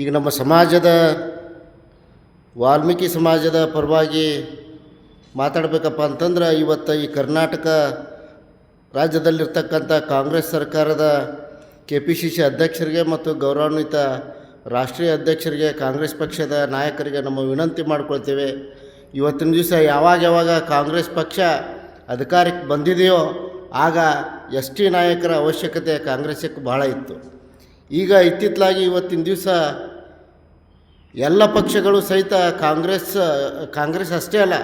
ಈಗ ನಮ್ಮ ಸಮಾಜದ, ವಾಲ್ಮೀಕಿ ಸಮಾಜದ ಪರವಾಗಿ ಮಾತಾಡಬೇಕಪ್ಪ ಅಂತಂದ್ರೆ ಇವತ್ತು ಈ ಕರ್ನಾಟಕ ರಾಜ್ಯದಲ್ಲಿರ್ತಕ್ಕಂಥ ಕಾಂಗ್ರೆಸ್ ಸರ್ಕಾರದ ಕೆ ಪಿ ಸಿ ಸಿ ಅಧ್ಯಕ್ಷರಿಗೆ ಮತ್ತು ಗೌರವಾನ್ವಿತ ರಾಷ್ಟ್ರೀಯ ಅಧ್ಯಕ್ಷರಿಗೆ ಕಾಂಗ್ರೆಸ್ ಪಕ್ಷದ ನಾಯಕರಿಗೆ ನಮ್ಮ ವಿನಂತಿ ಮಾಡ್ಕೊಳ್ತೇವೆ. ಇವತ್ತಿನ ದಿವಸ ಯಾವಾಗ ಯಾವಾಗ ಕಾಂಗ್ರೆಸ್ ಪಕ್ಷ ಅಧಿಕಾರಕ್ಕೆ ಬಂದಿದೆಯೋ ಆಗ ಎಸ್ ಟಿ ನಾಯಕರ ಅವಶ್ಯಕತೆ ಕಾಂಗ್ರೆಸ್ಸಕ್ಕೆ ಬಹಳ ಇತ್ತು. ಈಗ ಇತ್ತಿತ್ತಲಾಗಿ ಇವತ್ತಿನ ದಿವಸ ಎಲ್ಲ ಪಕ್ಷಗಳು ಸಹಿತ ಕಾಂಗ್ರೆಸ್ ಕಾಂಗ್ರೆಸ್ ಅಷ್ಟೇ ಅಲ್ಲ,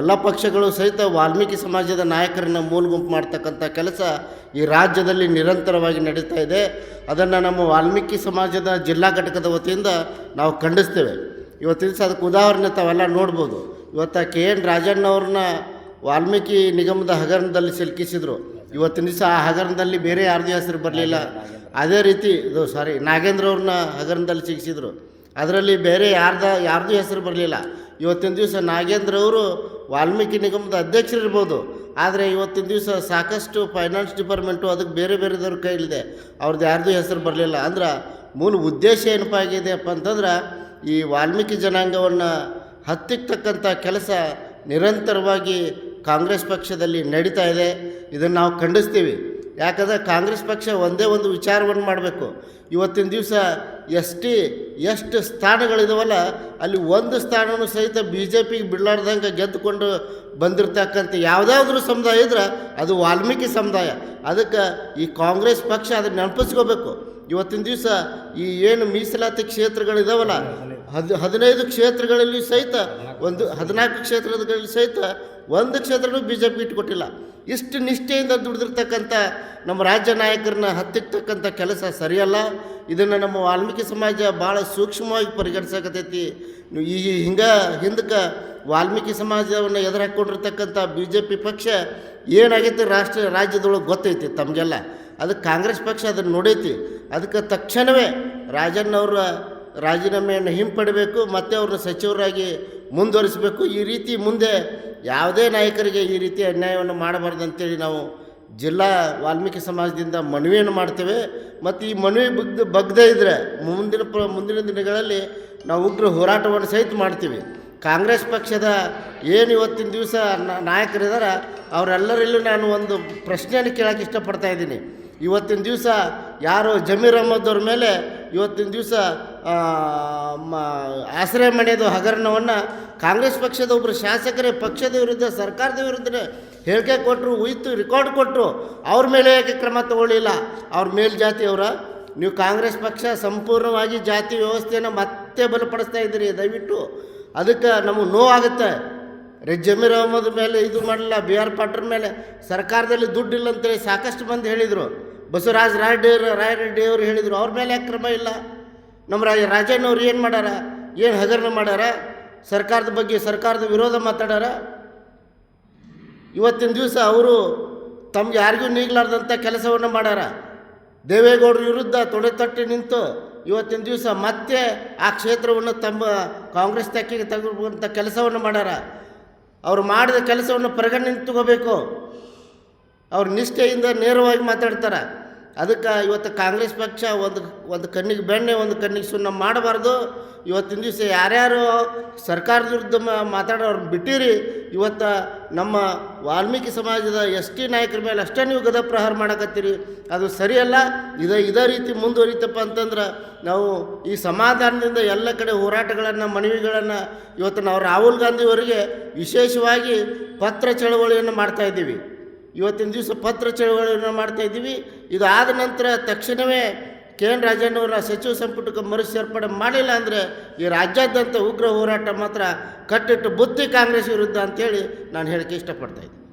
ಎಲ್ಲ ಪಕ್ಷಗಳು ಸಹಿತ ವಾಲ್ಮೀಕಿ ಸಮಾಜದ ನಾಯಕರನ್ನು ಮೂಲಗುಂಪು ಮಾಡ್ತಕ್ಕಂಥ ಕೆಲಸ ಈ ರಾಜ್ಯದಲ್ಲಿ ನಿರಂತರವಾಗಿ ನಡೀತಾ ಇದೆ. ಅದನ್ನು ನಮ್ಮ ವಾಲ್ಮೀಕಿ ಸಮಾಜದ ಜಿಲ್ಲಾ ಘಟಕದ ವತಿಯಿಂದ ನಾವು ಖಂಡಿಸ್ತೇವೆ. ಇವತ್ತಿನ ದಿವಸ ಅದಕ್ಕೆ ಉದಾಹರಣೆ ತಾವೆಲ್ಲ ನೋಡ್ಬೋದು. ಇವತ್ತು ಕೆ ಎನ್ ರಾಜಣ್ಣವ್ರನ್ನ ವಾಲ್ಮೀಕಿ ನಿಗಮದ ಹಗರಣದಲ್ಲಿ ಸಿಲುಕಿಸಿದ್ರು. ಇವತ್ತಿನ ದಿವಸ ಆ ಹಗರಣದಲ್ಲಿ ಬೇರೆ ಯಾರ್ದು ಹೆಸರು ಬರಲಿಲ್ಲ. ಅದೇ ರೀತಿ, ಇದು ಸಾರಿ ನಾಗೇಂದ್ರ ಅವ್ರನ್ನ ಹಗರಣದಲ್ಲಿ ಸಿಗಿಸಿದ್ರು ಅದರಲ್ಲಿ ಬೇರೆ ಯಾರ್ದ, ಯಾರ್ದು ಹೆಸರು ಬರಲಿಲ್ಲ. ಇವತ್ತಿನ ದಿವಸ ನಾಗೇಂದ್ರ ಅವರು ವಾಲ್ಮೀಕಿ ನಿಗಮದ ಅಧ್ಯಕ್ಷರಿರ್ಬೋದು. ಆದರೆ ಇವತ್ತಿನ ದಿವಸ ಸಾಕಷ್ಟು ಫೈನಾನ್ಸ್ ಡಿಪಾರ್ಟ್ಮೆಂಟು ಅದಕ್ಕೆ ಬೇರೆ ಬೇರೆದವ್ರ ಕೈಲಿದೆ. ಅವ್ರದ್ದು ಯಾರ್ದು ಹೆಸರು ಬರಲಿಲ್ಲ. ಅಂದ್ರೆ ಮೂಲ ಉದ್ದೇಶ ಏನಪ್ಪ ಅಂತಂದ್ರೆ ಈ ವಾಲ್ಮೀಕಿ ಜನಾಂಗವನ್ನು ಹತ್ತಿಕ್ಕತಕ್ಕಂಥ ಕೆಲಸ ನಿರಂತರವಾಗಿ ಕಾಂಗ್ರೆಸ್ ಪಕ್ಷದಲ್ಲಿ ನಡೀತಾ ಇದೆ. ಇದನ್ನು ನಾವು ಖಂಡಿಸ್ತೀವಿ. ಯಾಕಂದರೆ ಕಾಂಗ್ರೆಸ್ ಪಕ್ಷ ಒಂದೇ ಒಂದು ವಿಚಾರವನ್ನು ಮಾಡಬೇಕು. ಇವತ್ತಿನ ದಿವಸ ಎಸ್ ಟಿ ಎಷ್ಟು ಸ್ಥಾನಗಳಿದಾವಲ್ಲ, ಅಲ್ಲಿ ಒಂದು ಸ್ಥಾನವೂ ಸಹಿತ ಬಿ ಜೆ ಪಿಗೆ ಬಿಡಲಾರ್ದಂಗೆ ಗೆದ್ದುಕೊಂಡು ಬಂದಿರತಕ್ಕಂಥ ಯಾವುದಾದ್ರೂ ಸಮುದಾಯ ಇದ್ರೆ ಅದು ವಾಲ್ಮೀಕಿ ಸಮುದಾಯ. ಅದಕ್ಕೆ ಈ ಕಾಂಗ್ರೆಸ್ ಪಕ್ಷ ಅದನ್ನು ನೆನಪಿಸ್ಕೋಬೇಕು. ಇವತ್ತಿನ ದಿವಸ ಈ ಏನು ಮೀಸಲಾತಿ ಕ್ಷೇತ್ರಗಳಿದಾವಲ್ಲ ಹದ್, ಹದಿನೈದು ಕ್ಷೇತ್ರಗಳಲ್ಲಿ ಸಹಿತ ಒಂದು, ಹದಿನಾಲ್ಕು ಕ್ಷೇತ್ರಗಳಲ್ಲಿ ಸಹಿತ ಒಂದು ಕ್ಷೇತ್ರನೂ ಬಿ ಜೆ ಪಿ ಇಟ್ಕೊಟ್ಟಿಲ್ಲ. ಇಷ್ಟು ನಿಷ್ಠೆಯಿಂದ ದುಡಿದಿರ್ತಕ್ಕಂಥ ನಮ್ಮ ರಾಜ್ಯ ನಾಯಕರನ್ನ ಹತ್ತಿರ್ತಕ್ಕಂಥ ಕೆಲಸ ಸರಿಯಲ್ಲ. ಇದನ್ನು ನಮ್ಮ ವಾಲ್ಮೀಕಿ ಸಮಾಜ ಭಾಳ ಸೂಕ್ಷ್ಮವಾಗಿ ಪರಿಗಣಿಸಕತೈತಿ. ಈ ಹಿಂಗೆ ಹಿಂದಕ್ಕೆ ವಾಲ್ಮೀಕಿ ಸಮಾಜವನ್ನು ಎದುರಾಕೊಂಡಿರ್ತಕ್ಕಂಥ ಬಿ ಜೆ ಪಿ ಪಕ್ಷ ಏನಾಗೈತಿ ರಾಷ್ಟ್ರ, ರಾಜ್ಯದೊಳಗೆ ಗೊತ್ತೈತಿ ತಮಗೆಲ್ಲ. ಅದಕ್ಕೆ ಕಾಂಗ್ರೆಸ್ ಪಕ್ಷ ಅದನ್ನು ನೋಡೈತಿ. ಅದಕ್ಕೆ ತಕ್ಷಣವೇ ರಾಜಣ್ಣವರ ರಾಜೀನಾಮೆಯನ್ನು ಹಿಂಪಡಬೇಕು, ಮತ್ತು ಅವ್ರನ್ನ ಸಚಿವರಾಗಿ ಮುಂದುವರಿಸಬೇಕು. ಈ ರೀತಿ ಮುಂದೆ ಯಾವುದೇ ನಾಯಕರಿಗೆ ಈ ರೀತಿ ಅನ್ಯಾಯವನ್ನು ಮಾಡಬಾರ್ದು ಅಂತೇಳಿ ನಾವು ಜಿಲ್ಲಾ ವಾಲ್ಮೀಕಿ ಸಮಾಜದಿಂದ ಮನವಿಯನ್ನು ಮಾಡ್ತೇವೆ. ಮತ್ತು ಈ ಮನವಿ ಬಗ್ದ, ಬಗ್ದೇ ಇದ್ದರೆ ಮುಂದಿನ ಪ, ಮುಂದಿನ ದಿನಗಳಲ್ಲಿ ನಾವು ಉಗ್ರ ಹೋರಾಟವನ್ನು ಸಹಿತ ಮಾಡ್ತೀವಿ. ಕಾಂಗ್ರೆಸ್ ಪಕ್ಷದ ಏನು ಇವತ್ತಿನ ದಿವಸ ನಾಯಕರಿದ್ದಾರೆ ಅವರೆಲ್ಲರಲ್ಲೂ ನಾನು ಒಂದು ಪ್ರಶ್ನೆಯನ್ನು ಕೇಳೋಕೆ ಇಷ್ಟಪಡ್ತಾ ಇದ್ದೀನಿ. ಇವತ್ತಿನ ದಿವಸ ಯಾರು ಜಮೀರ್ ಅಹಮದ್ ಅವ್ರ ಮೇಲೆ ಇವತ್ತಿನ ದಿವಸ ಆಶ್ರಯ ಮನೆಯದು ಹಗರಣವನ್ನು ಕಾಂಗ್ರೆಸ್ ಪಕ್ಷದ ಒಬ್ಬರು ಶಾಸಕರೇ, ಪಕ್ಷದ ವಿರುದ್ಧ, ಸರ್ಕಾರದ ವಿರುದ್ಧ ಹೇಳಿಕೆ ಕೊಟ್ಟರು ಉಯ್ತು ರೆಕಾರ್ಡ್ ಕೊಟ್ಟರು ಅವ್ರ ಮೇಲೆ ಯಾಕೆ ಕ್ರಮ ತಗೊಳ್ಳಿಲ್ಲ? ಅವ್ರ ಮೇಲ್ಜಾತಿಯವರ, ನೀವು ಕಾಂಗ್ರೆಸ್ ಪಕ್ಷ ಸಂಪೂರ್ಣವಾಗಿ ಜಾತಿ ವ್ಯವಸ್ಥೆಯನ್ನು ಮತ್ತೆ ಬಲಪಡಿಸ್ತಾ ಇದ್ದೀರಿ, ದಯವಿಟ್ಟು ಅದಕ್ಕೆ ನಮಗೆ ನೋವಾಗುತ್ತೆ ರೇ ಜಮೀರ್ ಅಹಮದ್ ಮೇಲೆ ಇದು ಮಾಡಲಿಲ್ಲ ಬಿ ಆರ್ ಪಾಟ್ರ ಮೇಲೆ ಸರ್ಕಾರದಲ್ಲಿ ದುಡ್ಡಿಲ್ಲ ಅಂತೇಳಿ ಸಾಕಷ್ಟು ಮಂದಿ ಹೇಳಿದರು. ಬಸವರಾಜ ರಾಯ್ ರಾಯರೆಡ್ಡಿಯವರು ಹೇಳಿದರು, ಅವ್ರ ಮೇಲೆ ಯಾಕೆ ಕ್ರಮ ಇಲ್ಲ? ನಮ್ಮ ರಾಜ ರಾಜಣ್ಣವ್ರು ಏನು ಮಾಡ್ಯಾರ? ಏನು ಹಗರಣ ಮಾಡ್ಯಾರ? ಸರ್ಕಾರದ ಬಗ್ಗೆ ಸರ್ಕಾರದ ವಿರೋಧ ಮಾತಾಡ್ಯಾರ? ಇವತ್ತಿನ ದಿವಸ ಅವರು ತಮ್ಗೆ ಯಾರಿಗೂ ನೀಗ್ಲಾರ್ದಂಥ ಕೆಲಸವನ್ನು ಮಾಡ್ಯಾರ. ದೇವೇಗೌಡರ ವಿರುದ್ಧ ತೊಡೆ ತಟ್ಟಿ ನಿಂತು ಇವತ್ತಿನ ದಿವಸ ಮತ್ತೆ ಆ ಕ್ಷೇತ್ರವನ್ನು ತಮ್ಮ ಕಾಂಗ್ರೆಸ್ ತಕ್ಕಿಗೆ ತೆಗೆದುಕೊಂಥ ಕೆಲಸವನ್ನು ಮಾಡ್ಯಾರ. ಅವ್ರು ಮಾಡಿದ ಕೆಲಸವನ್ನು ಪರಿಗಣನೆ ತಗೋಬೇಕು. ಅವ್ರ ನಿಷ್ಠೆಯಿಂದ ನೇರವಾಗಿ ಮಾತಾಡ್ತಾರೆ. ಅದಕ್ಕೆ ಇವತ್ತು ಕಾಂಗ್ರೆಸ್ ಪಕ್ಷ ಒಂದು ಒಂದು ಕಣ್ಣಿಗೆ ಬೆಣ್ಣೆ, ಒಂದು ಕಣ್ಣಿಗೆ ಸುಣ್ಣ ಮಾಡಬಾರ್ದು. ಇವತ್ತಿನ ದಿವಸ ಯಾರ್ಯಾರು ಸರ್ಕಾರದ ವಿರುದ್ಧ ಮಾತಾಡೋರು ಬಿಟ್ಟಿರಿ. ಇವತ್ತು ನಮ್ಮ ವಾಲ್ಮೀಕಿ ಸಮಾಜದ ಎಸ್ ಟಿ ನಾಯಕರ ಮೇಲೆ ಅಷ್ಟೇ ನೀವು ಗದ ಪ್ರಹಾರ ಮಾಡಕತ್ತೀರಿ. ಅದು ಸರಿಯಲ್ಲ. ಇದೇ ಇದೇ ರೀತಿ ಮುಂದುವರಿತಪ್ಪ ಅಂತಂದ್ರೆ ನಾವು ಈ ಸಮಾಧಾನದಿಂದ ಎಲ್ಲ ಕಡೆ ಹೋರಾಟಗಳನ್ನು, ಮನವಿಗಳನ್ನು ಇವತ್ತು ನಾವು ರಾಹುಲ್ ಗಾಂಧಿಯವರಿಗೆ ವಿಶೇಷವಾಗಿ ಪತ್ರ ಚಳವಳಿಯನ್ನು ಮಾಡ್ತಾ ಇದ್ದೀವಿ. ಇವತ್ತಿನ ದಿವಸ ಪತ್ರ ಚಳವಳಿಯನ್ನು ಮಾಡ್ತಾ ಇದ್ದೀವಿ. ಇದು ಆದ ನಂತರ ತಕ್ಷಣವೇ ಕೆ ಎನ್ ರಾಜಣ್ಣವರ ಸಚಿವ ಸಂಪುಟಕ್ಕೆ ಮರು ಸೇರ್ಪಡೆ ಮಾಡಿಲ್ಲ ಅಂದರೆ ಈ ರಾಜ್ಯಾದ್ಯಂತ ಉಗ್ರ ಹೋರಾಟ ಮಾತ್ರ ಕಟ್ಟಿಟ್ಟು ಬುತ್ತಿ ಕಾಂಗ್ರೆಸ್ ವಿರುದ್ಧ ಅಂತೇಳಿ ನಾನು ಹೇಳಕ್ಕೆ ಇಷ್ಟಪಡ್ತಾ ಇದ್ದೀನಿ.